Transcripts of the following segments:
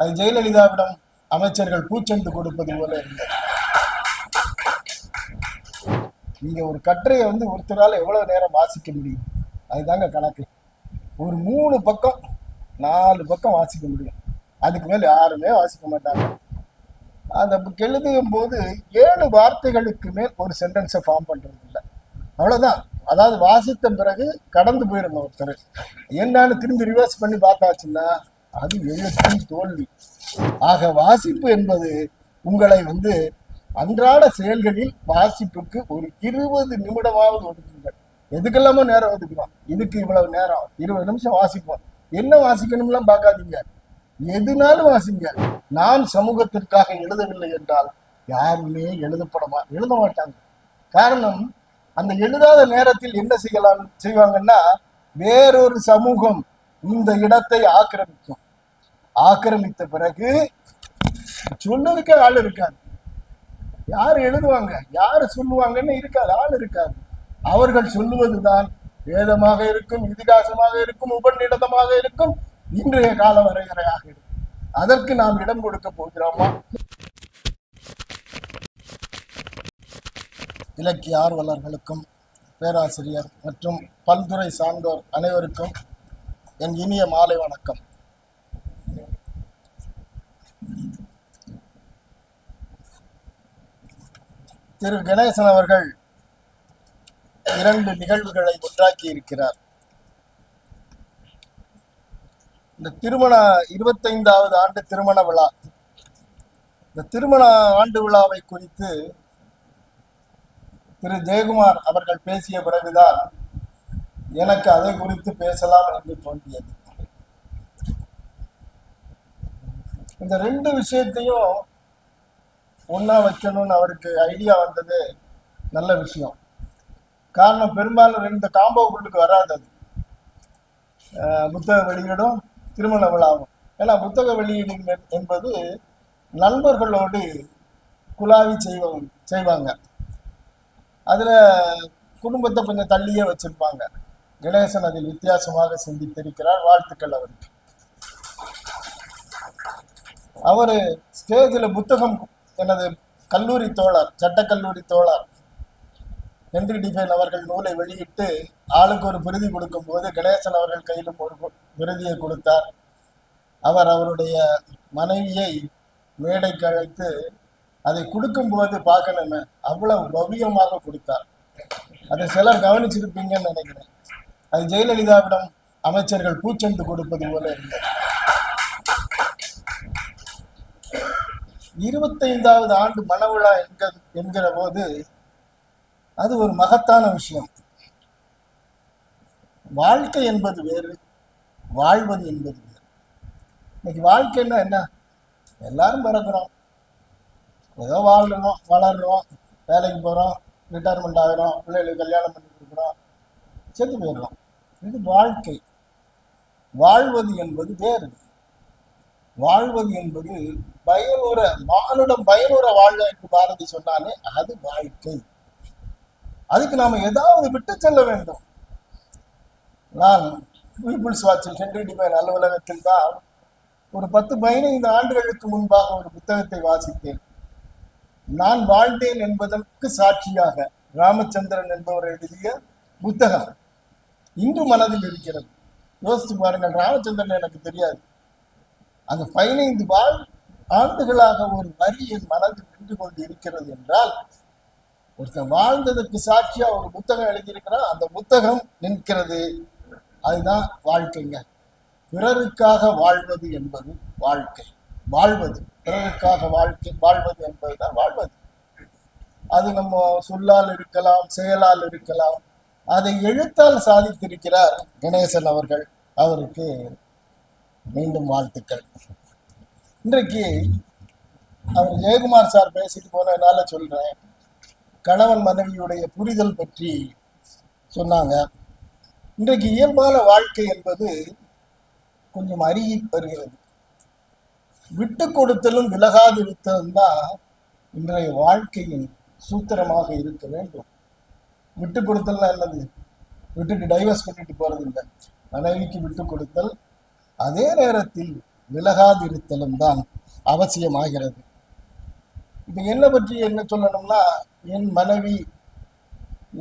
அது ஜெயலலிதாவிடம் அமைச்சர்கள் பூச்செண்டு கொடுப்பது போல இருந்தது. நீங்க ஒரு கட்டுரையை வந்து ஒருத்தரால் எவ்வளவு நேரம் வாசிக்க முடியும்? அதுதாங்க கணக்கு. ஒரு மூணு பக்கம் நாலு பக்கம் வாசிக்க முடியும். அதுக்கு மேல யாருமே வாசிக்க மாட்டாங்க. அந்த புக் எழுதும் போது ஏழு வார்த்தைகளுக்கு மேல் ஒரு சென்டென்ஸை ஃபார்ம் பண்றது இல்லை. அவ்வளவுதான். அதாவது வாசித்த பிறகு கடந்து போயிடணும் ஒருத்தர். என்னன்னு திரும்பி ரிவர்ஸ் பண்ணி பார்த்தாச்சுன்னா அது எழுத்தின் தோல்வி. ஆக வாசிப்பு என்பது உங்களை வந்து அன்றாட செயல்களில் வாசிப்புக்கு ஒரு இருபது நிமிடமாவது ஒதுக்குங்கள். எதுக்கெல்லாமோ நேரம் ஒதுக்குறோம். இதுக்கு இவ்வளவு நேரம். இருபது நிமிஷம் வாசிப்போம். என்ன வாசிக்கணும்லாம் பார்க்காதீங்க. எதுனாலும் வாசிங்க. நான் சமூகத்திற்காக எழுதவில்லை என்றால் யாருமே எழுதப்படமா எழுத மாட்டாங்க. காரணம் அந்த எழுதாத நேரத்தில் என்ன செய்யலாம் செய்வாங்கன்னா வேறொரு சமூகம் இந்த இடத்தை ஆக்கிரமிக்கும். ஆக்கிரமித்த பிறகு சொல்லுறதுக்கே ஆள் இருக்காது. யார் எழுதுவாங்க? யார் சொல்லுவாங்கன்னு இருக்காது. ஆள் இருக்காது. அவர்கள் சொல்லுவதுதான் வேதமாக இருக்கும் இதிகாசமாக இருக்கும் உபநிடதமாக இருக்கும். இன்றைய கால வரையறையாக இருக்கும். அதற்கு நாம் இடம் கொடுக்க போகிறோமா? இலக்கிய ஆர்வலர்களுக்கும் பேராசிரியர் மற்றும் பல்துறை சார்ந்தோர் அனைவருக்கும் என் இனிய மாலை வணக்கம். திரு கணேசன் அவர்கள் இரண்டு நிகழ்வுகளை ஒன்றாக்கி இருக்கிறார். இந்த திருமண இருபத்தைந்தாவது ஆண்டு திருமண விழா. இந்த திருமண ஆண்டு விழாவை குறித்து திரு ஜெயக்குமார் அவர்கள் பேசிய பிறகுதான் எனக்கு அதை குறித்து பேசலாம் என்று தோன்றியது. இந்த ரெண்டு விஷயத்தையும் ஒன்றா வைக்கணும்னு அவருக்கு ஐடியா வந்தது நல்ல விஷயம். காரணம் பெரும்பாலும் ரெண்டு காம்போக்குள்ளுக்கு வராது அது. புத்தக வெளியீடும் திருமண விழாவும். ஏன்னா புத்தக வெளியீடு என்பது நண்பர்களோடு குலாவி செய்வாங்க செய்வாங்க. அதில் குடும்பத்தை கொஞ்சம் தள்ளியே வச்சுருப்பாங்க. கணேசன் அதில் வித்தியாசமாக சிந்தித்திருக்கிறார் வாழ்த்துக்கள் அவருக்கு. அவரு ஸ்டேஜில் புத்தகம் எனது கல்லூரி தோழர் சட்டக்கல்லூரி தோழர். ஹென்றி டிஃபைன் அவர்கள் நூலை வெளியிட்டு ஆளுக்கு ஒரு விருதி கொடுக்கும் போது கணேசன் அவர்கள் கையிலும் ஒரு விருதியை கொடுத்தார். அவர் அவருடைய மனைவியை மேடைக்கு அழைத்து அதை கொடுக்கும்போது பார்க்கணுமே அவ்வளவு பவ்யமாக கொடுத்தார். அதை சிலர் கவனிச்சிருப்பீங்கன்னு நினைக்கிறேன். அது ஜெயலலிதாவிடம் அமைச்சர்கள் பூச்செண்டு கொடுப்பது போல இருந்தது. இருபத்தைந்தாவது ஆண்டு மனவிழா என்க என்கிற போது அது ஒரு மகத்தான விஷயம். வாழ்க்கை என்பது வேறு வாழ்வது என்பது வேறு. இன்னைக்கு வாழ்க்கைன்னா என்ன? எல்லாரும் பிறக்கிறோம். ஏதோ வாழ்கிறோம் வளர்றோம் வேலைக்கு போகிறோம் ரிட்டையர்மெண்ட் ஆகிறோம் பிள்ளைகளுக்கு கல்யாணம் பண்ணி கொடுக்குறோம் செத்து போயிடுறோம். இது வாழ்க்கை. வாழ்வது என்பது வேறு. வாழ்வது என்பது பயனுற மானுடம் பயனுற வாழ என்று பாரதி சொன்னாலே அது வாழ்க்கை. அதுக்கு நாம ஏதாவது விட்டு செல்ல வேண்டும். நான் பீப்புள்ஸ் வாட்சில் ஹென்ரி அலுவலகத்தில் தான் ஒரு பத்து பதினைந்து ஆண்டுகளுக்கு முன்பாக ஒரு புத்தகத்தை வாசித்தேன். நான் வாழ்ந்தேன் என்பதற்கு சாட்சியாக ராமச்சந்திரன் என்பவர் எழுதிய புத்தகம் இன்று மனதில் இருக்கிறது. யோசித்து பாருங்கள் ராமச்சந்திரன் எனக்கு தெரியாது. அந்த பதினைந்து வாழ் ஆண்டுகளாக ஒரு வரி என் மனதில் நின்று கொண்டு இருக்கிறது என்றால் ஒருத்தன் வாழ்ந்ததற்கு சாட்சியா ஒரு புத்தகம் எழுதியிருக்கிறான் அந்த புத்தகம் நிற்கிறது. அதுதான் வாழ்க்கைங்க. பிறருக்காக வாழ்வது என்பது வாழ்க்கை. வாழ்வது. பிறருக்காக வாழ்க்கை வாழ்வது என்பதுதான் வாழ்வது. அது நம்ம சொல்லால் இருக்கலாம் செயலால் இருக்கலாம். அதை எழுத்தால் சாதித்திருக்கிறார் கணேசன் அவர்கள். அவருக்கு மீண்டும் வாழ்த்துக்கள். இன்றைக்கு அவர் ஜெயக்குமார் சார் பேசிட்டு போனதுனால சொல்றேன். கணவன் மனைவியுடைய புரிதல் பற்றி சொன்னாங்க. இன்றைக்கு இயல்பான வாழ்க்கை என்பது கொஞ்சம் அருகி வருகிறது. விட்டு கொடுத்தலும் விலகாதிருத்தலும் தான் இன்றைய வாழ்க்கையின் சூத்திரமாக இருக்க வேண்டும். விட்டு கொடுத்தல்னா என்னது? விட்டுட்டு டைவர்ஸ் பண்ணிட்டு போறது இல்லை மனைவிக்கு விட்டு கொடுத்தல் அதே நேரத்தில் விலகாதிருத்தலும் தான் அவசியமாகிறது. இப்போ என்னை பற்றி என்ன சொல்லணும்னா என் மனைவி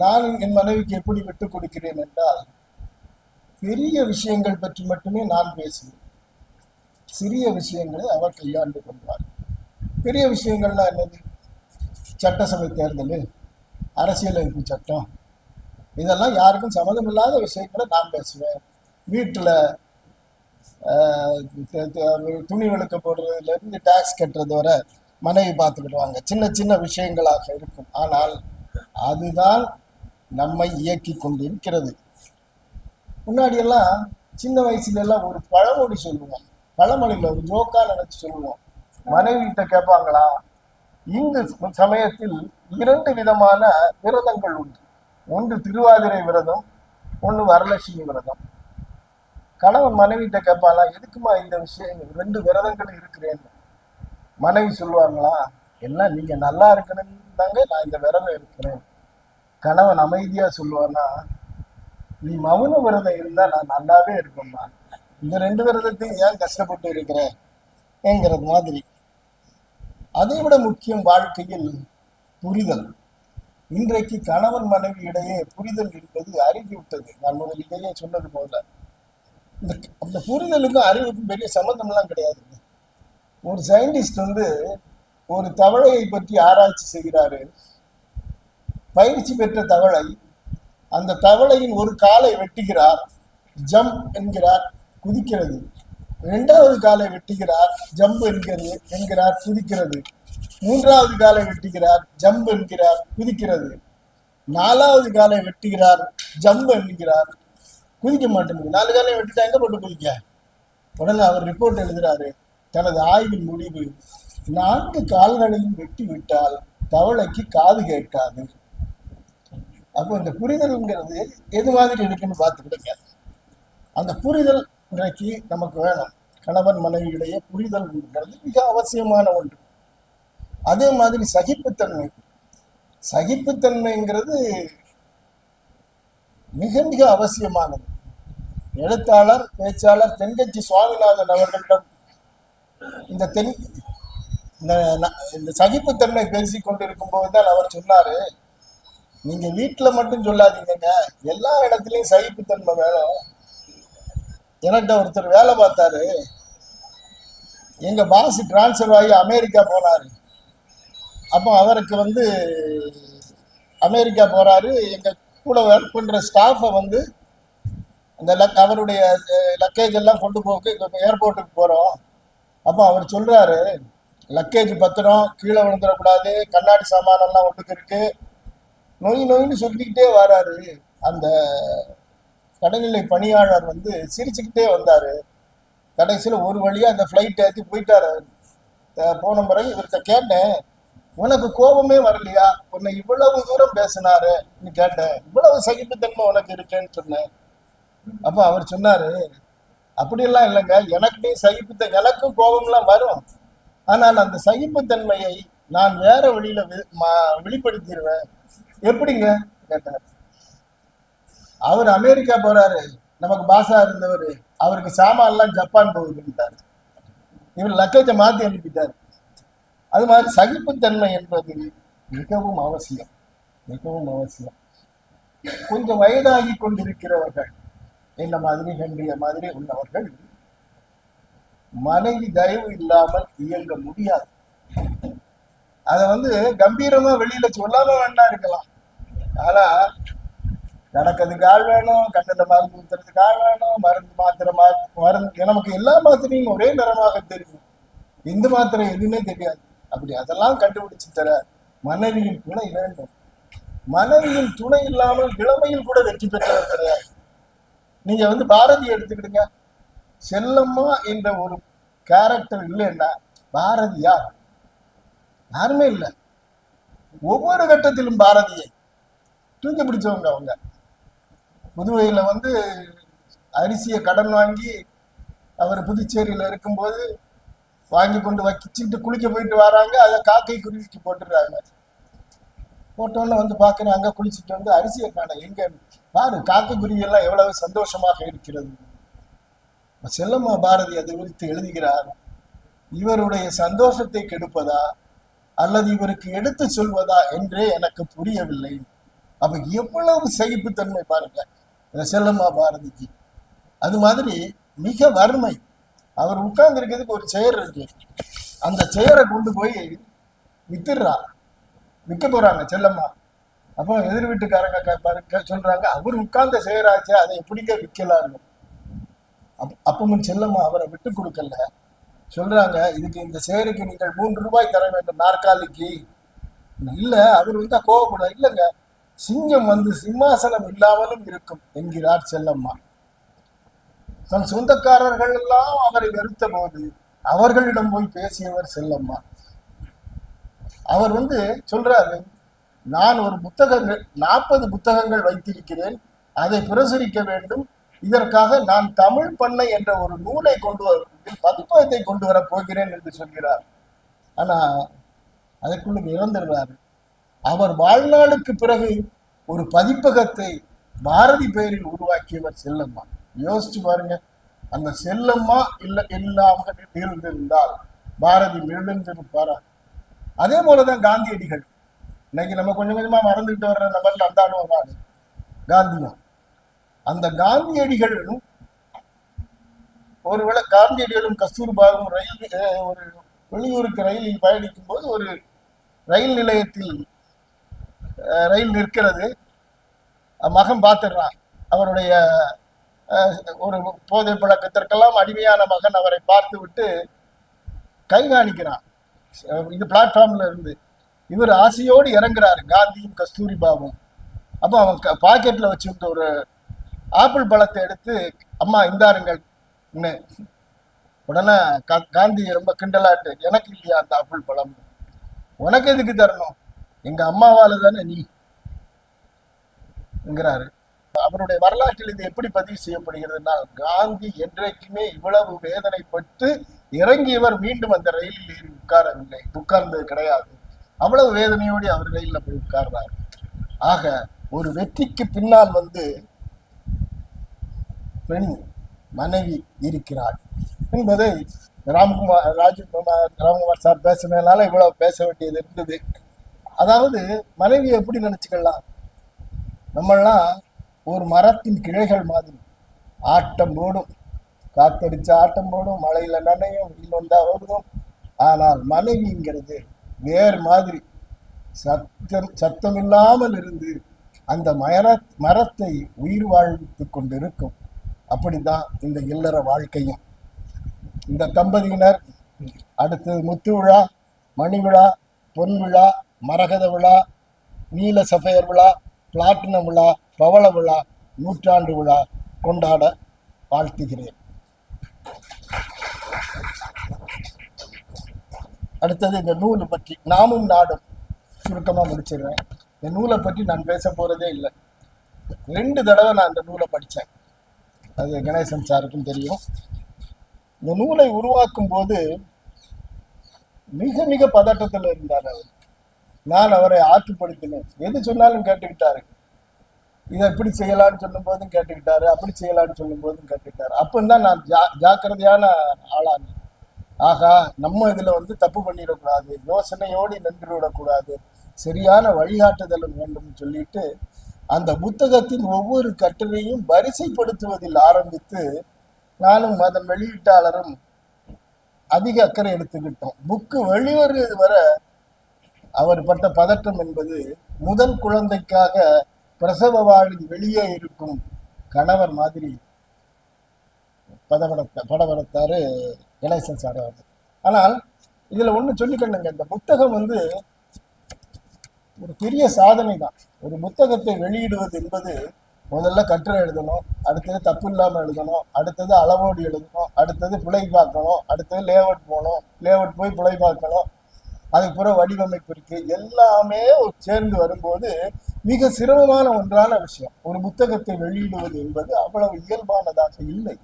நான் என் மனைவிக்கு எப்படி விட்டுக் கொடுக்கிறேன் என்றால் பெரிய விஷயங்கள் பற்றி மட்டுமே நான் பேசுவேன். சிறிய விஷயங்களை அவர் கையாண்டு கொள்வார். பெரிய விஷயங்கள்னா என்னது? சட்டசபை தேர்தல் அரசியலமைப்பு சட்டம் இதெல்லாம் யாருக்கும் சம்மந்தமில்லாத விஷயங்களை நான் பேசுவேன். வீட்டில் துணி வெளுக்க போடுறதுலேருந்து டேக்ஸ் கட்டுறது வரை மனைவி பார்த்துக்கிடுவாங்க. சின்ன சின்ன விஷயங்களாக இருக்கும். ஆனால் அதுதான் நம்மை இயக்கி கொண்டிருக்கிறது. முன்னாடியெல்லாம் சின்ன வயசுல எல்லாம் ஒரு பழமொழி சொல்லுவோம். பழமொழியில் ஒரு ஜோக்கா நினைச்சு சொல்லுவோம். மனைவி கிட்ட கேட்பாங்களா? இந்து சமயத்தில் இரண்டு விதமான விரதங்கள் உண்டு. ஒன்று திருவாதிரை விரதம் ஒன்று வரலட்சுமி விரதம். கணவன் மனைவிட்ட கேட்பாளா? எதுக்குமா இந்த விஷயம்? ரெண்டு விரதங்கள் இருக்கிறேன்னு. மனைவி சொல்லுவாங்களா எல்லாம் நீங்க நல்லா இருக்கணும்னு தாங்க நான் இந்த விரதம் இருக்கிறேன். கணவன் அமைதியா சொல்லுவானா நீ மௌன விரதம் இருந்தா நான் நல்லாவே இருப்பேம்மா இந்த ரெண்டு விரதத்தையும் ஏன் கஷ்டப்பட்டு இருக்கிறேங்கிறது மாதிரி. அதை விட முக்கியம் வாழ்க்கையில் புரிதல். இன்றைக்கு கணவன் மனைவி இடையே புரிதல் என்பது அருகிவிட்டது. நான் முதலிலேயே சொன்னது போல. இந்த அந்த புரிதலுக்கும் அறிவுக்கும் பெரிய சம்மந்தம்லாம் கிடையாது. ஒரு சயின்டிஸ்ட் வந்து ஒரு தவளையை பற்றி ஆராய்ச்சி செய்கிறாரு. பயிற்சி பெற்ற தவளை அந்த தவளையின் ஒரு காலை வெட்டுகிறார் ஜம்ப் என்கிறார் குதிக்கிறது. இரண்டாவது காலை வெட்டுகிறார் ஜம்ப் என்கிறது என்கிறார் குதிக்கிறது. மூன்றாவது காலை வெட்டுகிறார் ஜம்ப் என்கிறார் குதிக்கிறது. நாலாவது காலை வெட்டுகிறார் ஜம்ப் என்கிறார் குதிக்க மாட்டேங்குது. நாலு காலையும் விட்டுட்டா எங்க போட்டு குதிக்க உடனே அவர் ரிப்போர்ட் எழுதுறாரு. தனது ஆய்வின் முடிவு நான்கு கால்களையும் வெட்டி விட்டால் தவளைக்கு காது கேட்காது. அப்போ இந்த புரிதல்ங்கிறது எது மாதிரி இருக்குன்னு பார்த்துக்கிடுங்க அந்த புரிதல் இன்றைக்கு நமக்கு வேணும். கணவன் மனைவியிடையே புரிதல்ங்கிறது மிக அவசியமான ஒன்று. அதே மாதிரி சகிப்புத்தன்மை. சகிப்புத்தன்மைங்கிறது மிக மிக அவசியமானது. எழுத்தாளர் பேச்சாளர் தென்கட்சி சுவாமிநாதன் அவர்களிடம் இந்த தென் இந்த சகிப்புத்தன்மை பேசி கொண்டிருக்கும் போது தான் அவர் சொன்னாரு நீங்க வீட்டுல மட்டும் சொல்லாதீங்கங்க. எல்லா இடத்துலயும் சகிப்புத்தன்மை வேணும். என்கிட்ட ஒருத்தர் வேலை பார்த்தாரு. எங்க பாஸ் டிரான்ஸ்ஃபர் ஆகி அமெரிக்கா போனாரு. அப்போ அவருக்கு வந்து அமெரிக்கா போறாரு. எங்க கூட ஒர்க் பண்ணுற ஸ்டாஃபை வந்து அந்த லக் அவருடைய லக்கேஜ் எல்லாம் கொண்டு போக்கு ஏர்போர்ட்டுக்கு போகிறோம் அப்போ அவர் சொல்கிறாரு லக்கேஜ் பத்திரம் கீழே விழுந்துடக்கூடாது கண்ணாடி சாமானெல்லாம் ஒன்றுக்கு இருக்கு நொய் நொயின்னு சொல்லிக்கிட்டே வராரு. அந்த கடல்நிலை பணியாளர் வந்து சிரிச்சுக்கிட்டே வந்தார். கடைசியில் ஒரு வழியாக அந்த ஃப்ளைட் ஏற்றி போயிட்டாரு. போன முறை இவர்கிட்ட கேட்டேன் உனக்கு கோபமே வரலையா? உன்னை இவ்வளவு தூரம் பேசினாரு. கேட்டேன் இவ்வளவு சகிப்புத்தன்மை உனக்கு இருக்கேன்னு சொன்னேன் அப்ப அவர் சொன்னாரு அப்படியெல்லாம் இல்லைங்க. எனக்கிட்டே சகிப்புத்த எனக்கும் கோபம்லாம் வரும். ஆனால் அந்த சகிப்புத்தன்மையை நான் வேற வழியில வி- மா- வெளிப்படுத்திடுவேன். எப்படிங்க? கேட்டார். அவர் அமெரிக்கா போறாரு. நமக்கு பாசா இருந்தவர். அவருக்கு சாமான்லாம் ஜப்பான் போகுதுன்ட்டார். இவர் லக்கேஜை மாத்தி அனுப்பிட்டார். அது மாதிரி சகிப்புத்தன்மை என்பது மிகவும் அவசியம். மிகவும் அவசியம். கொஞ்சம் வயதாகி கொண்டிருக்கிறவர்கள் என்ன மாதிரி ஹென்றிய மாதிரி உள்ளவர்கள் மனைவி தயவு இல்லாமல் இயங்க முடியாது. அத வந்து கம்பீரமா வெளியில சொல்லாம வேணா இருக்கலாம். ஆனா நடக்கிறதுக்கு ஆள் வேணும் கண்ணில் மருந்து ஊத்துறதுக்கு ஆள் வேணும் மருந்து மாத்திரை மா மருந்து நமக்கு எல்லா மாத்திரையும் ஒரே நிறமாக தெரியும். இந்த மாத்திரை எதுவுமே தெரியாது. அப்படி அதெல்லாம் கண்டுபிடிச்சு தர மனைவியின் துணை வேண்டும். மனைவியின் துணை இல்லாமல் இளமையில் கூட வெற்றி பெற்றவர் கிடையாது. நீங்க வந்து பாரதி எடுத்துக்கிடுங்க. செல்லம்மா என்ற ஒரு கேரக்டர் இல்லைன்னா பாரதி யார்? யாருமே இல்லை. ஒவ்வொரு கட்டத்திலும் பாரதியை தூக்கி பிடிச்சவங்க அவங்க. புதுவையில வந்து அரிசியை கடன் வாங்கி அவர் புதுச்சேரியில இருக்கும்போது வாங்கி கொண்டு வச்சுட்டு குளிக்க போயிட்டு வராங்க. அதை காக்கை குருவிக்கு போட்டுடுறாங்க. போட்டோன்னு வந்து பார்க்குறேன் அங்கே குளிச்சுட்டு வந்து அரிசியை காண எங்க பாரு காக்கை குருவி எல்லாம் எவ்வளவு சந்தோஷமாக இருக்கிறது. செல்லம்மா பாரதி அது குறித்து எழுதுகிறார். இவருடைய சந்தோஷத்தை கெடுப்பதா அல்லது இவருக்கு எடுத்து சொல்வதா என்றே எனக்கு புரியவில்லை. அப்ப எவ்வளவு சகிப்புத்தன்மை பாருங்க செல்லம்மா பாரதிக்கு. அது மாதிரி மிக வறுமை. அவர் உட்கார்ந்து இருக்கிறதுக்கு ஒரு செயர் இருக்கு. அந்த செயரை கொண்டு போய் வித்துடுறா. விற்க போறாங்க செல்லம்மா. அப்போ எதிர் வீட்டுக்காரங்க சொல்றாங்க அவர் உட்கார்ந்த செயராச்சு அதை எப்படிங்க விற்கலான்னு அப் அப்பவும் செல்லம்மா அவரை விட்டு கொடுக்கல. சொல்றாங்க இதுக்கு இந்த சேருக்கு நீங்கள் மூன்று ரூபாய் தர வேண்டும் நாற்காலிக்கு. இல்ல அவர் வந்து கோவப்பட இல்லைங்க. சிங்கம் வந்து சிம்மாசனம் இல்லாமலும் இருக்கும் என்கிறார் செல்லம்மா. தன் சொந்தக்காரர்கள் எல்லாம் அவரை வெறுத்த போது அவர்களிடம் போய் பேசியவர் செல்லம்மா. அவர் வந்து சொல்றாரு நான் ஒரு புத்தகங்கள் நாற்பது புத்தகங்கள் வைத்திருக்கிறேன். அதை பிரசுரிக்க வேண்டும். இதற்காக நான் தமிழ் பண்ணை என்ற ஒரு நூலை கொண்டு வர பதிப்பகத்தை கொண்டு வர போகிறேன் என்று சொல்கிறார். ஆனா அதற்குள்ள இறந்துடுறாரு. அவர் வாழ்நாளுக்கு பிறகு ஒரு பதிப்பகத்தை பாரதி பெயரில் உருவாக்கியவர் செல்லம்மா. யோசிச்சு பாருங்க. அந்த செல்லம்மா இல்ல இல்லாமல் இருந்திருந்தால் பாரதி மிருந்திருப்பாரா அதே போலதான் காந்தியடிகள். இன்னைக்கு நம்ம கொஞ்சம் கொஞ்சமா மறந்துட்டு வர்ற நபர்ல அந்த ஆளும் ஒரு காந்தியும் அந்த காந்தியடிகளும் ஒருவேளை காந்தியடிகளும் கஸ்தூர்பாவும் ரயில் ஒரு வெளியூருக்கு ரயிலில் பயணிக்கும் போது ஒரு ரயில் நிலையத்தில் அஹ், ரயில் நிற்கிறது. மகன் பார்த்துடுறான். அவருடைய ஒரு போதை பழக்கத்திற்கெல்லாம் அடிமையான மகன் அவரை பார்த்து விட்டு கை காணிக்கிறான். இது பிளாட்ஃபார்ம்ல இருந்து. இவர் ஆசையோடு இறங்குறாரு காந்தியும் கஸ்தூரிபாவும் அப்போ அவன் க- பாக்கெட்ல வச்சிருந்த ஒரு ஆப்பிள் பழத்தை எடுத்து அம்மா இந்தாருங்கள். உடனே கா- காந்தி ரொம்ப கிண்டலாட்டு எனக்கு இல்லையா அந்த ஆப்பிள் பழம்? உனக்கு எதுக்கு தரணும்? எங்க அம்மாவால தானே நீ? என்கிறாரு. அவருடைய வரலாற்றில் இது எப்படி பதிவு செய்யப்படுகிறதுனால் காந்தி என்றைக்குமே இவ்வளவு வேதனைப்பட்டு இறங்கியவர் மீண்டும் அந்த ரயிலில் ஏறி உட்காரவில்லை. உட்கார்ந்தது கிடையாது. அவ்வளவு வேதனையோடு அவர் ரயிலில் போய் உட்கார்றார். ஆக ஒரு வெற்றிக்கு பின்னால் வந்து பெண் மனைவி இருக்கிறாள். என்பதை ராம்குமார் ராஜ்குமார் ராம்குமார் சார் பேசுனதுனால இவ்வளவு பேச வேண்டியது இருந்தது. அதாவது மனைவி எப்படி நினைச்சுக்கலாம்? நம்மெல்லாம் ஒரு மரத்தின் கிளைகள் மாதிரி. ஆட்டம் போடும். காத்தடிச்சு ஆட்டம் போடும். மழையில நனையும். வெயில் வந்தா ஓடுதும் ஆனால் மனைவிங்கிறது வேறு மாதிரி. சத்தம் சத்தம் இல்லாமல் இருந்து அந்த மர மரத்தை உயிர் வாழ்வித்து கொண்டிருக்கும். அப்படிதான் இந்த இல்லற வாழ்க்கையும். இந்த தம்பதியினர் அடுத்தது முத்து விழா மணி விழா பொன் விழா மரகத விழா நீல சஃபயர் விழா பிளாட்டினம் விழா பவள விழா நூற்றாண்டு விழா கொண்டாட வாழ்த்துகிறேன். அடுத்தது இந்த நூலை பற்றி நாமும் நாடும் சுருக்கமாக முடிச்சிடுறேன். இந்த நூலை பற்றி நான் பேச போகிறதே இல்லை. ரெண்டு தடவை நான் இந்த நூலை படித்தேன். அது கணேசன் சாருக்கும் தெரியும். இந்த நூலை உருவாக்கும் போது மிக மிக பதட்டத்தில் இருந்தார் அவர். நான் அவரை ஆற்றுப்படுத்தினேன். எது சொன்னாலும் கேட்டுக்கிட்டாரு. இதை எப்படி செய்யலாம்னு சொல்லும் போதும் கேட்டுக்கிட்டாரு. அப்படி செய்யலாம்னு சொல்லும் போதும் கேட்டுக்கிட்டாரு. அப்பந்தான் நான் ஜா ஜாக்கிரதையான ஆளானேன். ஆகா நம்ம இதுல வந்து தப்பு பண்ணிடக்கூடாது. யோசனையோடு நின்று விடக்கூடாது. சரியான வழிகாட்டுதலும் வேண்டும் சொல்லிட்டு அந்த புத்தகத்தின் ஒவ்வொரு கட்டுரையும் வரிசைப்படுத்துவதில் ஆரம்பித்து நானும் அதன் வெளியீட்டாளரும் அதிக அக்கறை எடுத்துக்கிட்டோம். புக்கு வெளிவருவது வரை அவர் பட்ட பதற்றம் என்பது முதல் குழந்தைக்காக பிரசவ வாழின் வெளியே இருக்கும் கணவர் மாதிரி பதவடத்த படவடத்தாரு கணேசன் சார் அவர் ஆனால் இதுல ஒன்று சொல்லிக்கணுங்க இந்த புத்தகம் வந்து ஒரு பெரிய சாதனை தான். ஒரு புத்தகத்தை வெளியிடுவது என்பது முதல்ல கட்டுரை எழுதணும் அடுத்தது தப்பு இல்லாம எழுதணும் அடுத்தது அளவோடு எழுதணும் அடுத்தது பிழை பார்க்கணும் அடுத்தது லேஅவுட் போகணும் லேஅவுட் போய் பிழை பார்க்கணும் அதுக்கு பிற வடிவமைப்பு இருக்கு. எல்லாமே சேர்ந்து வரும்போது மிக சிரமமான ஒன்றான விஷயம். ஒரு புத்தகத்தை வெளியிடுவது என்பது அவ்வளவு இயல்பானதாக இல்லை.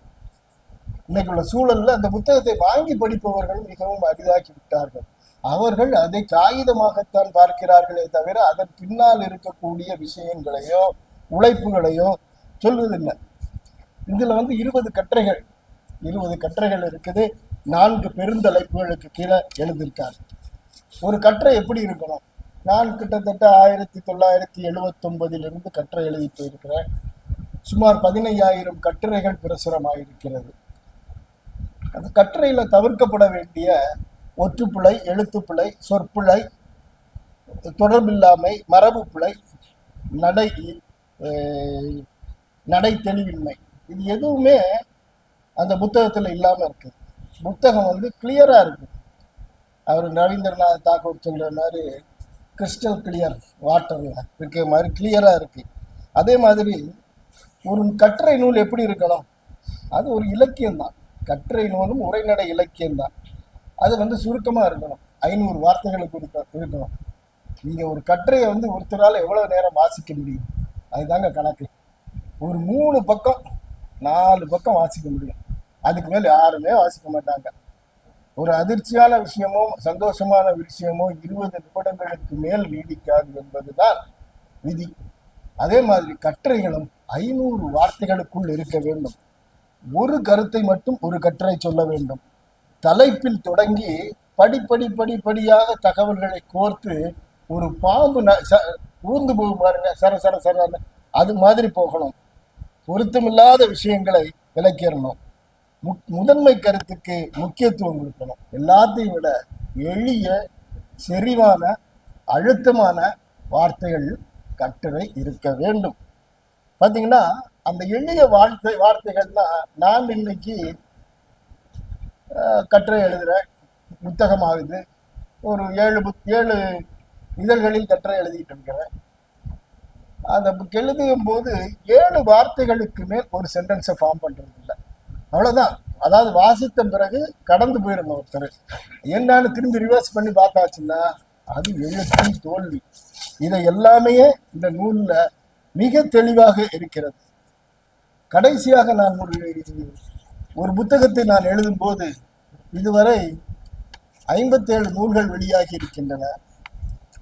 இன்னைக்கு உள்ள சூழல்ல அந்த புத்தகத்தை வாங்கி படிப்பவர்கள் மிகவும் அரிதாக்கி விட்டார்கள். அவர்கள் அதை காகிதமாகத்தான் பார்க்கிறார்களே தவிர அதன் பின்னால் இருக்கக்கூடிய விஷயங்களையோ உழைப்புகளையோ சொல்வதில்லை. இதுல வந்து இருபது கட்டுரைகள் இருபது கட்டுரைகள் இருக்குது. நான்கு பெருந்தலைப்புகளுக்கு கீழே எழுதியிருக்கார். ஒரு கற்றை எப்படி இருக்கணும்? நான் கிட்டத்தட்ட ஆயிரத்தி தொள்ளாயிரத்தி எழுபத்தொன்பதிலிருந்து கற்றை எழுதி போயிருக்கிறேன். சுமார் பதினையாயிரம் கட்டுரைகள் பிரசுரமாயிருக்கிறது. அந்த கட்டுரையில தவிர்க்கப்பட வேண்டிய ஒற்றுப்பிழை எழுத்துப்பிழை சொற்பிழை தொடர்பில்லாமை மரபு பிழை நடை நடை தெளிவின்மை இது எதுவுமே அந்த புத்தகத்தில் இல்லாமல் இருக்குது புத்தகம் வந்து கிளியராக இருக்குது அவர் ரவீந்திரநாத் தாக்கூர் சொல்ற மாதிரி கிறிஸ்டல் கிளியர் வாட்டர்ல இருக்கிற மாதிரி கிளியரா இருக்கு. அதே மாதிரி ஒரு கட்டுரை நூல் எப்படி இருக்கணும்? அது ஒரு இலக்கியம் தான். கட்டுரை நூலும் உரைநடை இலக்கியம்தான் அது வந்து சுருக்கமாக இருக்கணும். ஐநூறு வார்த்தைகளுக்கு இருக்கணும். நீங்கள் ஒரு கட்டுரையை வந்து ஒருத்தரால் எவ்வளோ நேரம் வாசிக்க முடியும்? அதுதாங்க கணக்கு. ஒரு மூணு பக்கம் நாலு பக்கம் வாசிக்க முடியும். அதுக்கு மேலே யாருமே வாசிக்க மாட்டாங்க. ஒரு அதிர்ச்சியான விஷயமோ சந்தோஷமான விஷயமோ இருபது நிமிடங்களுக்கு மேல் நீடிக்காது என்பதுதான் விதி. அதே மாதிரி கட்டுரைகளும் ஐநூறு வார்த்தைகளுக்குள் இருக்க வேண்டும். ஒரு கருத்தை மட்டும் ஒரு கட்டுரை சொல்ல வேண்டும். தலைப்பில் தொடங்கி படிப்படி படிப்படியாக தகவல்களை கோர்த்து ஒரு பாம்பு ந- ச- ஊர்ந்து போகும் பாருங்க சர சர சர அது மாதிரி போகணும். பொருத்தமில்லாத விஷயங்களை விளக்கிடணும். முதன்மை கருத்துக்கு முக்கியத்துவம் கொடுக்கணும். எல்லாத்தையும் விட எளிய செறிவான அழுத்தமான வார்த்தைகள் கட்டுரை இருக்க வேண்டும். பார்த்தீங்கன்னா அந்த எளிய வார்த்தை வார்த்தைகள்னா நான் இன்னைக்கு கட்டுரை எழுதுறேன் புத்தகமாகுது ஒரு ஏழு புத் ஏழு இதழ்களில் கட்டுரை எழுதிட்டு இருக்கிறேன். அந்த புக் எழுதும் போது ஏழு வார்த்தைகளுக்கு மேல் ஒரு சென்டென்ஸை ஃபார்ம் பண்ணுறது இல்லை அவ்வளவுதான். அதாவது வாசித்த பிறகு கடந்து போயிடும் ஒருத்தர். என்னன்னு திரும்பி ரிவர்ஸ் பண்ணி பார்த்தாச்சுன்னா அது எழுத்தும் தோல்வி. இதை எல்லாமே இந்த நூலில் மிக தெளிவாக இருக்கிறது. கடைசியாக நான் ஒரு ஒரு புத்தகத்தை நான் எழுதும்போது இதுவரை ஐம்பத்தேழு நூல்கள் வெளியாகி இருக்கின்றன.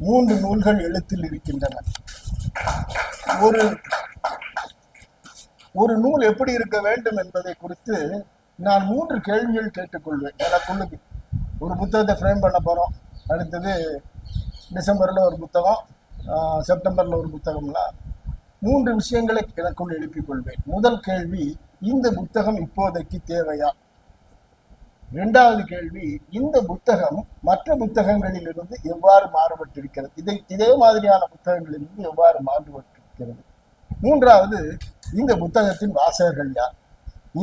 மூன்று நூல்கள் எழுத்தில் இருக்கின்றன. ஒரு ஒரு நூல் எப்படி இருக்க வேண்டும் என்பதை குறித்து நான் மூன்று கேள்விகள் கேட்டுக்கொள்வேன். எனக்குள்ளுக்கு ஒரு புத்தகத்தை ஃப்ரேம் பண்ண போகிறோம் அடுத்தது டிசம்பரில் ஒரு புத்தகம் செப்டம்பரில் ஒரு புத்தகம்லாம் மூன்று விஷயங்களை எனக்குள் எழுப்பிக் கொள்வேன் முதல் கேள்வி இந்த புத்தகம் இப்போதைக்கு தேவையா? இரண்டாவது கேள்வி இந்த புத்தகம் மற்ற புத்தகங்களிலிருந்து எவ்வாறு மாறுபட்டிருக்கிறது? இதை இதே மாதிரியான புத்தகங்களிலிருந்து எவ்வாறு மாறுபட்டிருக்கிறது? மூன்றாவது இந்த புத்தகத்தின் வாசகர்கள் யார்?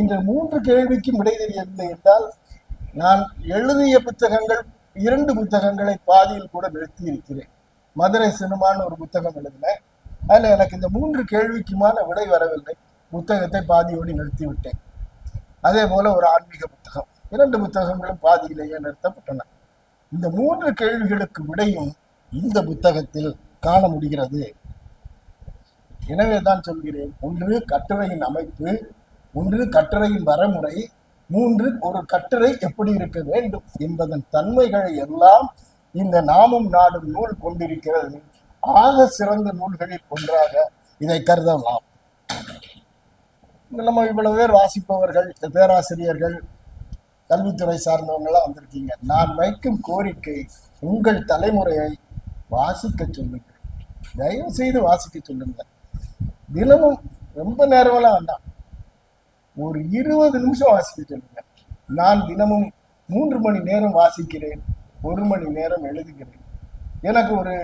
இந்த மூன்று கேள்விக்கும் விடை தெரியவில்லை என்றால் நான் எழுதிய புத்தகங்கள் இரண்டு புத்தகங்களை பாதியில் கூட நிறுத்தி இருக்கிறேன் மதுரை சினிமான்னு ஒரு புத்தகம் எழுதினேன். அதில் எனக்கு இந்த மூன்று கேள்விக்குமான விடை வரவில்லை. புத்தகத்தை பாதியோடு நிறுத்தி விட்டேன் அதே போல ஒரு ஆன்மீக புத்தகம். இரண்டு புத்தகங்களும் பாதியிலேயே நிறுத்தப்பட்டன. இந்த மூன்று கேள்விகளுக்கு விடையும் இந்த புத்தகத்தில் காண முடிகிறது. எனவே தான் சொல்கிறேன் ஒன்று கட்டுரையின் அமைப்பு ஒன்று கட்டுரையின் வரமுறை மூன்று ஒரு கட்டுரை எப்படி இருக்க வேண்டும் என்பதன் தன்மைகளை எல்லாம் இந்த நாமும் நாடும் நூல் கொண்டிருக்கிறது. ஆக சிறந்த நூல்களில் ஒன்றாக இதை கருதலாம். நம்ம இவ்வளவு பேர் வாசிப்பவர்கள் பேராசிரியர்கள் கல்வித்துறை சார்ந்தவங்களாம் வந்திருக்கீங்க. நான் வைக்கும் கோரிக்கை உங்கள் தலைமுறையை வாசிக்க சொல்லுங்கள். தயவு செய்து வாசிக்க சொல்லுங்கள். தினமும் ரொம்ப நேரமெல்லாம் வேண்டாம். ஒரு இருபது நிமிஷம் வாசிக்க சொல்லுங்க நான் தினமும் மூன்று மணி நேரம் வாசிக்கிறேன் ஒரு மணி நேரம் எழுதுகிறேன். எனக்கு ஒரு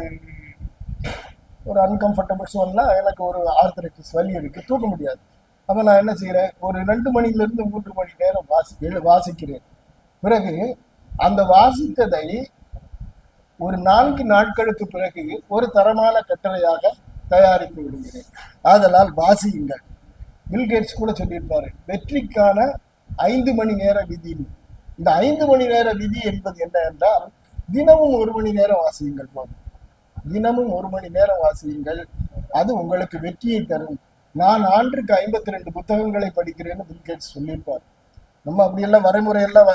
ஒரு அன்கம்ஃபர்டபுள் சோன்னா எனக்கு ஒரு ஆர்த்தரைட்டிஸ் வலி இருக்கு தூக்க முடியாது. அப்போ நான் என்ன செய்யறேன் ஒரு ரெண்டு மணிலேருந்து மூன்று மணி நேரம் வாசி வாசிக்கிறேன். பிறகு அந்த வாசித்ததை ஒரு நான்கு நாட்களுக்கு பிறகு ஒரு தரமான கட்டுரையாக தயாரித்து விடுகிறேன். ஆதலால் வாசியுங்கள். பில்கேட்ஸ் கூட சொல்லியிருப்பாரு வெற்றிக்கான ஐந்து மணி நேர விதி. இந்த ஐந்து மணி நேர விதி என்பது என்ன என்றால் தினமும் ஒரு மணி நேரம் வாசியுங்கள் போதும் தினமும் ஒரு மணி நேரம் வாசியுங்கள். அது உங்களுக்கு வெற்றியை தரும். நான் ஆண்டுக்கு ஐம்பத்தி ரெண்டு புத்தகங்களை படிக்கிறேன்னு பில்கேட்ஸ் சொல்லியிருப்பார். நம்ம அப்படியெல்லாம் வரைமுறையெல்லாம்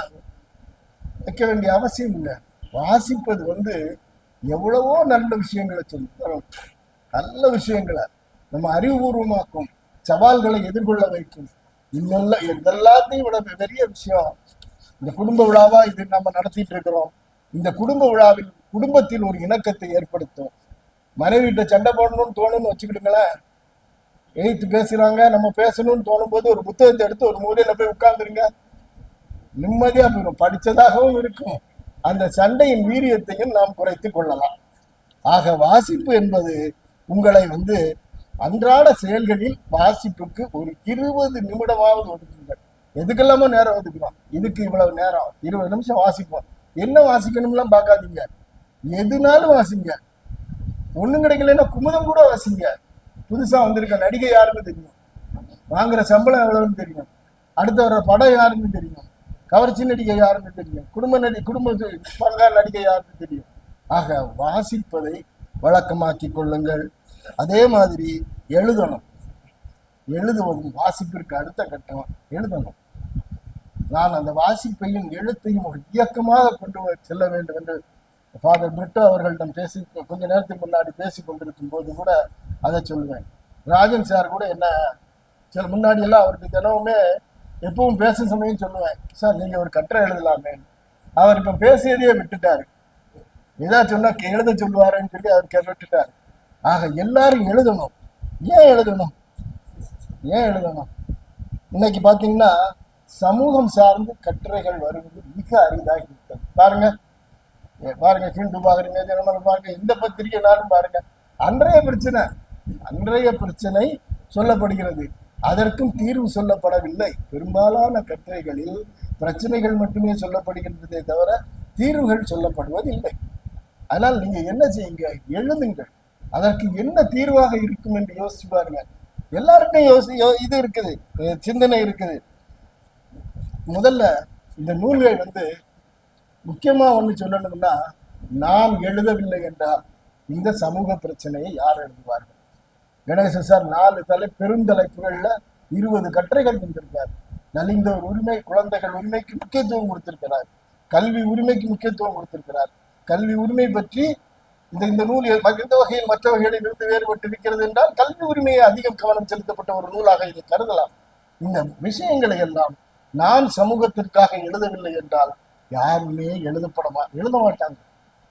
வைக்க வேண்டிய அவசியம் இல்லை. வாசிப்பது வந்து எவ்வளவோ நல்ல விஷயங்களை சொல்லி தரும் நல்ல விஷயங்களை நம்ம அறிவுபூர்வமாக்கும் சவால்களை எதிர்கொள்ள வைக்கும். இன்னெல்லாம் எல்லாத்தையும் விட பெரிய விஷயம் இந்த குடும்ப விழாவா இது நம்ம நடத்திட்டு இருக்கிறோம். இந்த குடும்ப விழாவில் குடும்பத்தில் ஒரு இணக்கத்தை ஏற்படுத்தும். மனைவிட்ட சண்டை போடணும்னு தோணும்னு வச்சுக்கிட்டுங்களேன் எழுத்து பேசுறாங்க நம்ம பேசணும்னு தோணும் போது ஒரு புத்தகத்தை எடுத்து ஒரு மூலையில போய் உட்கார்ந்துருங்க. நிம்மதியா போயிடும் படிச்சதாகவும் இருக்கும். அந்த சண்டையின் வீரியத்தையும் நாம் குறைத்து கொள்ளலாம். ஆக வாசிப்பு என்பது உங்களை வந்து அன்றாட செயல்களில் வாசிப்புக்கு ஒரு இருபது நிமிடமாவது ஒதுக்குங்கள். எதுக்கெல்லாமோ நேரம் ஒதுக்குறோம். இதுக்கு இவ்வளவு நேரம்? இருபது நிமிஷம் வாசிப்போம். என்ன வாசிக்கணும்லாம் பார்க்காதீங்க. எதுனாலும் வாசிங்க. ஒண்ணும் கிடைக்கலன்னா குமுதம் கூட வாசிங்க. புதுசா வந்திருக்க நடிகை யாருன்னு தெரியும். வாங்குற சம்பளம் எவ்வளவுன்னு தெரியும். அடுத்து வர்ற படம் யாருன்னு தெரியும். கவர்ச்சி நடிகை யாருன்னு தெரியும். குடும்ப நடி குடும்ப பங்கா நடிகை யாருன்னு தெரியும். ஆக வாசிப்பதை வழக்கமாக்கி கொள்ளுங்கள். அதே மாதிரி எழுதணும். எழுதுவதும் வாசிப்பிற்கு அடுத்த கட்டம் எழுதணும். நான் அந்த வாசிப்பையும் எழுத்தையும் ஒரு இயக்கமாக கொண்டு செல்ல வேண்டும் என்று ஃபாதர் பிரிட்டோ அவர்களிடம் பேசி கொஞ்ச நேரத்துக்கு முன்னாடி பேசி கொண்டிருக்கும் போது கூட அதை சொல்லுவேன் ராஜன் சார் கூட என்ன சில முன்னாடி எல்லாம் அவருக்கு தினமுமே எப்பவும் பேசும் சமயம் சொல்லுவேன். சார் நீங்க ஒரு கட்டுரை எழுதலாமே. அவர் இப்போ பேசியதையே விட்டுட்டாரு. ஏதா சொன்னா எழுத சொல்லுவாருன்னு சொல்லி அவர் கே- ஆக எல்லாரும் எழுதணும். ஏன் எழுதணும்? ஏன் எழுதணும்? இன்னைக்கு பாத்தீங்கன்னா சமூகம் சார்ந்து கட்டுரைகள் வருவது மிக அரிதாக இருக்கிறது. பாருங்க. பாருங்க ஹிந்து பாக்குறீங்க ஜனமலை பாருங்க எந்த பத்திரிகைனாலும் பாருங்க. அன்றைய பிரச்சனை அன்றைய பிரச்சனை சொல்லப்படுகிறது. அதற்கும் தீர்வு சொல்லப்படவில்லை. பெரும்பாலான கட்டுரைகளில் பிரச்சனைகள் மட்டுமே சொல்லப்படுகின்றதே தவிர தீர்வுகள் சொல்லப்படுவதில்லை. அதனால் நீங்க என்ன செய்யுங்க? எழுதுங்கள். அதற்கு என்ன தீர்வாக இருக்கும் என்று யோசிச்சு பாருங்க. எல்லாருக்கும் யோசி யோ- இது இருக்குது சிந்தனை இருக்குது. முதல்ல இந்த நூல்கள் வந்து முக்கியமா ஒண்ணு சொல்லணும்னா நாம் எழுதவில்லை என்றால் இந்த சமூக பிரச்சனையை யார் எழுதுவார்கள்? கணேசன் சார் நாலு தலை பெருந்தலைப்புகள்ல இருபது கட்டுரைகள் தந்திருக்கார். நலிந்தோர் உரிமை குழந்தைகள் உரிமைக்கு முக்கியத்துவம் கொடுத்திருக்கிறார். கல்வி உரிமைக்கு முக்கியத்துவம் கொடுத்திருக்கிறார். கல்வி உரிமை பற்றி இந்த இந்த நூல் எ- எந்த வகையில் மற்ற வகைகளில் இருந்து வேறுபட்டு இருக்கிறது என்றால் கல்வி உரிமையை அதிகம் கவனம் செலுத்தப்பட்ட ஒரு நூலாக இதை கருதலாம். இந்த விஷயங்களை எல்லாம் நான் சமூகத்திற்காக எழுதவில்லை என்றால் யாருமே எழுதப்படமா எழுத மாட்டாங்க.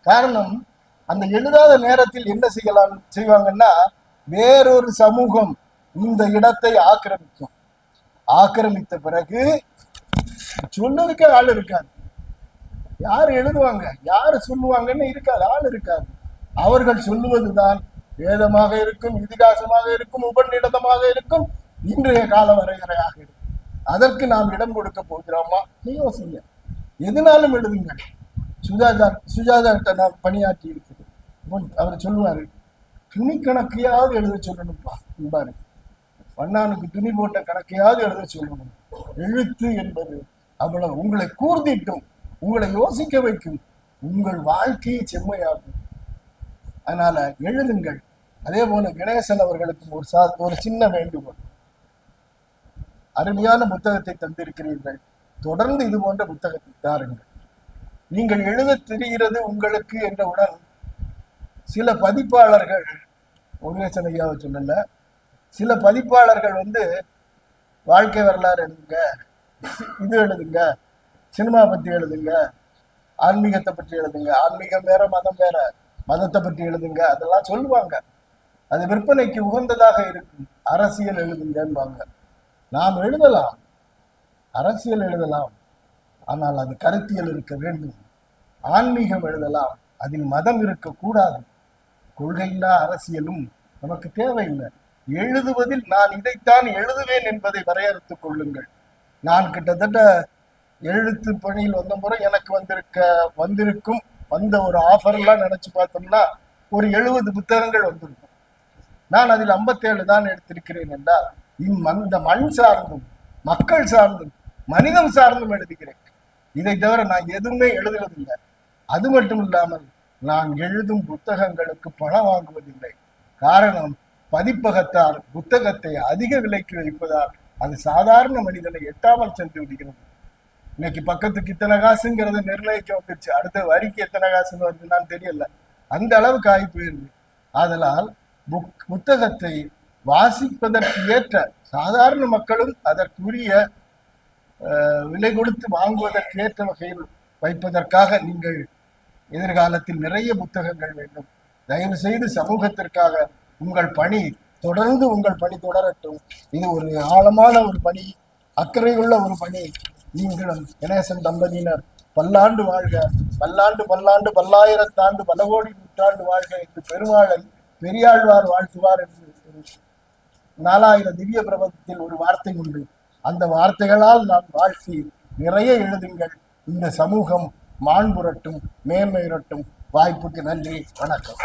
காரணம் அந்த எழுதாத நேரத்தில் என்ன செய்யலாம் செய்வாங்கன்னா வேறொரு சமூகம் இந்த இடத்தை ஆக்கிரமிக்கும். ஆக்கிரமித்த பிறகு சொல்லுறதுக்கு ஆள் இருக்காது. யார் எழுதுவாங்க? யார் சொல்லுவாங்கன்னு இருக்காது. ஆள் இருக்காது. அவர்கள் சொல்லுவதுதான் வேதமாக இருக்கும் இதிகாசமாக இருக்கும் உபநிடதமாக இருக்கும் இன்றைய கால வரையறையாக இருக்கும். அதற்கு நாம் இடம் கொடுக்க போகிறோமா? நீ யோசிங்க எதுனாலும் எழுதுங்கள். சுஜாதா சுஜாதா கிட்ட நான் பணியாற்றி இருக்குது அவர் சொல்லுவாரு துணி கணக்கையாவது எழுத சொல்லணும்ப்பா என்பாரு வண்ணானுக்கு துணி போட்ட கணக்கையாவது எழுத சொல்லணும். எழுத்து என்பது அவ்வளவு. உங்களை கூர்ந்திட்டும் உங்களை யோசிக்க வைக்கும். உங்கள் வாழ்க்கையை செம்மையாகும். அதனால எழுதுங்கள். அதே போல கணேசன் அவர்களுக்கும் ஒரு சா ஒரு சின்ன வேண்டுகோள். அருமையான புத்தகத்தை தந்திருக்கிறீர்கள். தொடர்ந்து இது போன்ற புத்தகத்தை தாருங்கள். நீங்கள் எழுத தெரிகிறது உங்களுக்கு என்றவுடன் சில பதிப்பாளர்கள் முருகேசன் ஐயாவை சொல்லல சில பதிப்பாளர்கள் வந்து வாழ்க்கை வரலாறு எழுதுங்க இது எழுதுங்க சினிமா பத்தி எழுதுங்க ஆன்மீகத்தை பற்றி எழுதுங்க ஆன்மீகம் வேற மதம் வேற மதத்தை பற்றி எழுதுங்க அதெல்லாம் சொல்லுவாங்க. அது விற்பனைக்கு உகந்ததாக இருக்கும். அரசியல் எழுதுங்கன்பாங்க நாம் எழுதலாம். அரசியல் எழுதலாம். ஆனால் அது கருத்தியல் இருக்க வேண்டும். ஆன்மீகம் எழுதலாம். அதில் மதம் இருக்கக்கூடாது. கொள்கையில்லா அரசியலும் நமக்கு தேவையில்லை. எழுதுவதில் நான் இதைத்தான் எழுதுவேன் என்பதை வரையறுத்துக் கொள்ளுங்கள். நான் கிட்டத்தட்ட எழுத்து பணியில் வந்த முறை எனக்கு வந்திருக்க வந்திருக்கும் வந்த ஒரு ஆஃபர்லாம் நினைச்சு பார்த்தோம்னா ஒரு எழுபது புத்தகங்கள் வந்திருக்கும். நான் அதில் 57 தான் எடுத்திருக்கிறேன் என்றால் இம் அந்த மண் சார்ந்தும் மக்கள் சார்ந்தும் மனிதம் சார்ந்தும் எழுதுகிறேன். இதை தவிர நான் எதுவுமே எழுதுவதில்லை. அது மட்டும் இல்லாமல் நான் எழுதும் புத்தகங்களுக்கு பணம் வாங்குவதில்லை. காரணம் பதிப்பகத்தார் புத்தகத்தை அதிக விலைக்கு வைப்பதால் அது சாதாரண மனிதனை எட்டாமல் சென்று விடுகிறது. இன்னைக்கு பக்கத்துக்கு இத்தனை காசுங்கிறத நிர்ணயிக்க வந்துருச்சு. அடுத்த வரிக்கு எத்தனை காசுன்னு வருதுன்னு தெரியல. அந்த அளவுக்கு ஆகி போயிருது. ஆதலால் புக் புத்தகத்தை வாசிப்பதற்கு ஏற்ற சாதாரண மக்களும் அதற்குரிய அஹ், விலை கொடுத்து வாங்குவதற்கு ஏற்ற வகையில் வைப்பதற்காக நீங்கள் எதிர்காலத்தில் நிறைய புத்தகங்கள் வேண்டும். தயவு செய்து சமூகத்திற்காக உங்கள் பணி தொடர்ந்து உங்கள் பணி தொடரட்டும். இது ஒரு ஆழமான ஒரு பணி அக்கறையுள்ள ஒரு பணி. நீங்களும் கணேசன் தம்பதியினர் பல்லாண்டு வாழ்க பல்லாண்டு பல்லாண்டு பல்லாயிரத்தாண்டு பல கோடி நூற்றாண்டு வாழ்க என்று பெருமாளை பெரியாழ்வார் வாழ்த்துவார் என்று நாலாயிரம் திவ்ய பிரபந்தத்தில் ஒரு வார்த்தை உண்டு. அந்த வார்த்தைகளால் நான் வாழ்த்தி நிறைய எழுதுங்கள். இந்த சமூகம் மாண்புரட்டும் மேன்மையுரட்டும் வாய்ப்புக்கு நன்றி வணக்கம்.